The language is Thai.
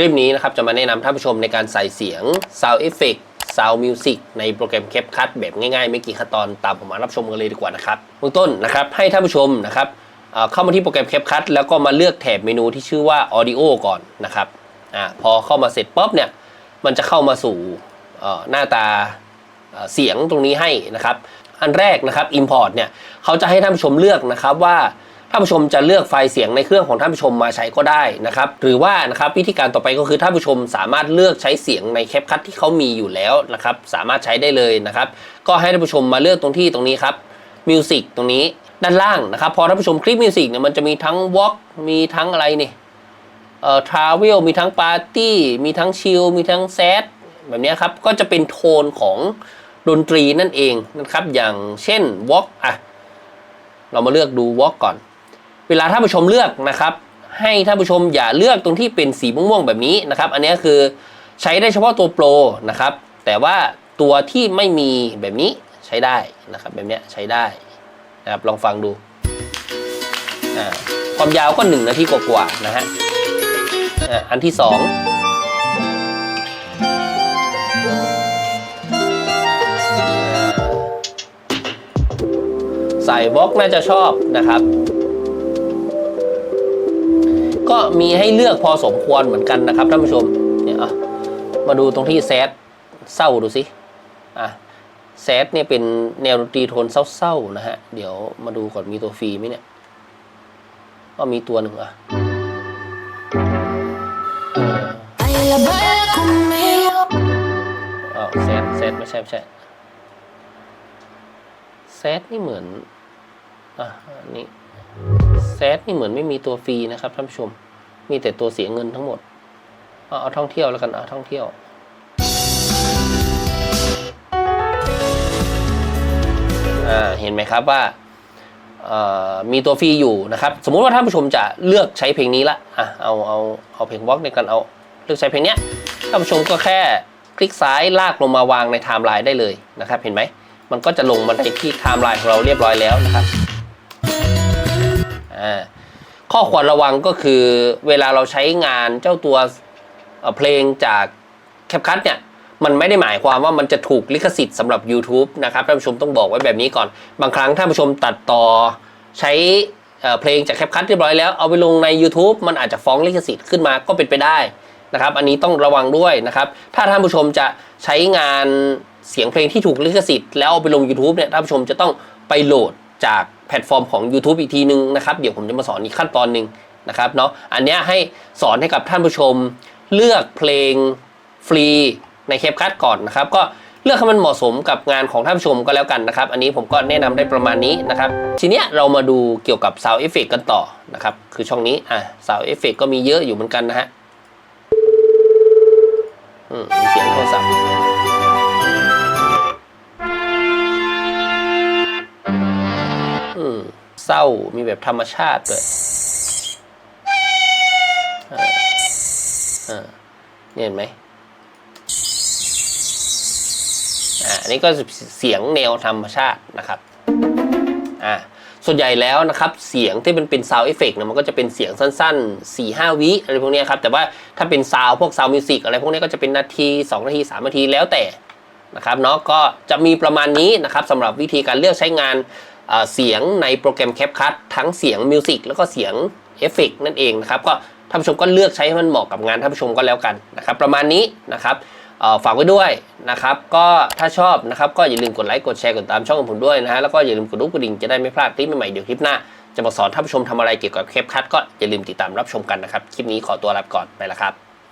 ลิปนี้นะครับจะมาแนะนำท่านผู้ชมในการใส่เสียง Sound Effect Sound Music ในโปรแกรม CapCut แบบง่ายๆ ไม่กี่ขั้นตอนตามผมมารับชมกันเลยดีกว่านะครับเบื้องต้นนะครับให้ท่านผู้ชมนะครับเข้ามาที่โปรแกรม CapCut แล้วก็มาเลือกแถบเมนูที่ชื่อว่า Audio ก่อนนะครับอ่าพอเข้ามาเสร็จปุ๊บเนี่ยมันจะเข้ามาสู่หน้าตาเสียงตรงนี้ให้นะครับ อันแรกนะครับ Import เนี่ยเขาจะให้ท่านผู้ชมเลือกนะครับว่า ท่านผู้ชมจะเลือกไฟล์เสียงในเครื่องของท่านผู้ชมมาใช้ก็ได้นะครับหรือว่านะครับวิธีการต่อไปก็คือท่านผู้ชมสามารถเลือกใช้เสียงในแคปคัทที่เขามีอยู่แล้วนะครับสามารถใช้ได้เลยนะครับก็ให้ท่านผู้ชมมาเลือกตรงที่ตรงนี้ครับมิวสิกตรงนี้ด้านล่างนะครับพอท่านผู้ชมคลิปมิวสิกเนี่ยมันจะมีทั้งวอล์กมีทั้งอะไรนี่เอ่อทราเวลมีทั้งปาร์ตี้มีทั้งชิลมีทั้งแซดแบบนี้ครับก็จะเป็นโทนของดนตรีนั่นเองนะครับอย่างเช่นวอล์กอะเรามาเลือกดูวอล์กก่อน เวลาท่านผู้ชมเลือกนะครับ ให้ท่านผู้ชมอย่าเลือกตรงที่เป็นสีม่วงๆแบบนี้นะครับ อันนี้คือใช้ได้เฉพาะตัวโปรนะครับ แต่ว่าตัวที่ไม่มีแบบนี้ใช้ได้นะครับ แบบเนี้ยใช้ได้นะครับลองฟังดูอ่าความยาวก็ 1 นาทีกว่าๆนะฮะอ่าอันที่2ใส่บล็อกน่าจะชอบนะครับ ก็มีให้เลือกพอสมควรเหมือนกันนะครับท่านผู้ชมเนี่ยอะมาดูตรงที่แซดเศร้าดูสิอะแซดเนี่ยเป็นแนวดนตรีโทนเศร้าๆนะฮะเดี๋ยวมาดูก่อนมีตัวฟรีไหมเนี่ยก็มีตัวหนึ่งอะ Baila, baila conmigo. อ๋อแซดแซดไม่ใช่ไม่ใช่แซดนี่เหมือนอะอันนี้ แซดนี่เหมือนไม่มีตัวฟรีนะครับท่านผู้ชม มีแต่ตัวเสียเงินทั้งหมดเอาเอาท่องเที่ยวแล้วกันเอาท่องเที่ยว เห็นไหมครับว่ามีตัวฟรีอยู่นะครับ สมมุติว่าท่านผู้ชมจะเลือกใช้เพลงนี้ละอะเอาเอาเอาเพลงบล็อกในการเอาเลือกใช้เพลงเนี้ยท่านผู้ชมก็แค่คลิกซ้ายลากลงมาวางในไทม์ไลน์ได้เลยนะครับ เห็นไหมมันก็จะลงมาในที่ไทม์ไลน์ของเราเรียบร้อยแล้วนะครับ อ่าข้อควรระวังก็คือเวลาเราใช้งานเจ้าตัวเพลงจากแคปคัทเนี่ยมันไม่ได้หมายความว่ามันจะถูกลิขสิทธิ์สำหรับ YouTube นะครับท่านผู้ชมต้องบอกไว้แบบนี้ก่อน บางครั้งท่านผู้ชมตัดต่อใช้เอ่อเพลงจากแคปคัทเรียบร้อยแล้วเอาไปลงใน YouTube มันอาจจะฟ้องลิขสิทธิ์ขึ้นมาก็เป็นไปได้นะครับ อันนี้ต้องระวังด้วยนะครับ ถ้าท่านผู้ชมจะใช้งานเสียงเพลงที่ถูกลิขสิทธิ์แล้วเอาไปลง YouTube เนี่ยท่านผู้ชมจะต้องไปโหลด จากแพลตฟอร์มของ YouTube อีกทีนึงนะครับ เดี๋ยวผมจะมาสอนอีกขั้นตอนหนึ่งนะครับเนาะอันนี้ให้สอนให้กับท่านผู้ชมเลือกเพลงฟรีในเคปคัทก่อนนะครับ ก็เลือกให้มันเหมาะสมกับงานของท่านผู้ชมก็แล้วกันนะครับ อันนี้ผมก็แนะนำได้ประมาณนี้นะครับ ทีเนี้ยเรามาดูเกี่ยวกับ Sound Effect กันต่อนะครับ คือช่องนี้อะ Sound Effect ก็มีเยอะอยู่เหมือนกันนะฮะอืมมีเสียงโทรศัพท์ เศร้า มีแบบธรรมชาติด้วยเนี่ยเห็นไหมอ่าอันนี้ก็เสียงแนวธรรมชาตินะครับอ่าส่วนใหญ่แล้วนะครับเสียงที่เป็นเป็น sound effect เนี่ยมันก็จะเป็นเสียงสั้นๆ4 5วิอะไรพวกนี้ครับ แต่ว่าถ้าเป็น sound พวก sound music อะไรพวกนี้ก็จะเป็นนาที 2 นาที 3 นาทีแล้วแต่นะครับเนาะก็จะมีประมาณนี้นะครับสำหรับวิธีการเลือกใช้งาน เสียงในโปรแกรม CapCut ทั้งเสียงมิวสิกแล้วก็เสียงเอฟเฟกนั่นเองนะครับก็ท่านผู้ชมก็เลือกใช้ให้มันเหมาะกับงานท่านผู้ชมก็แล้วกันนะครับประมาณนี้นะครับฝากไว้ด้วยนะครับ ก็ถ้าชอบนะครับก็อย่าลืมกดไลค์กดแชร์กดตามช่องของผมด้วยนะฮะแล้วก็อย่าลืมกดรูปกระดิ่งจะได้ไม่พลาดคลิปใหม่ๆเดี๋ยวคลิปหน้า จะมาสอนท่านผู้ชมทำอะไรเกี่ยวกับ CapCut ก็อย่าลืมติดตามรับชมกันนะครับ คลิปนี้ขอตัวลาไปก่อนไปแล้วครับ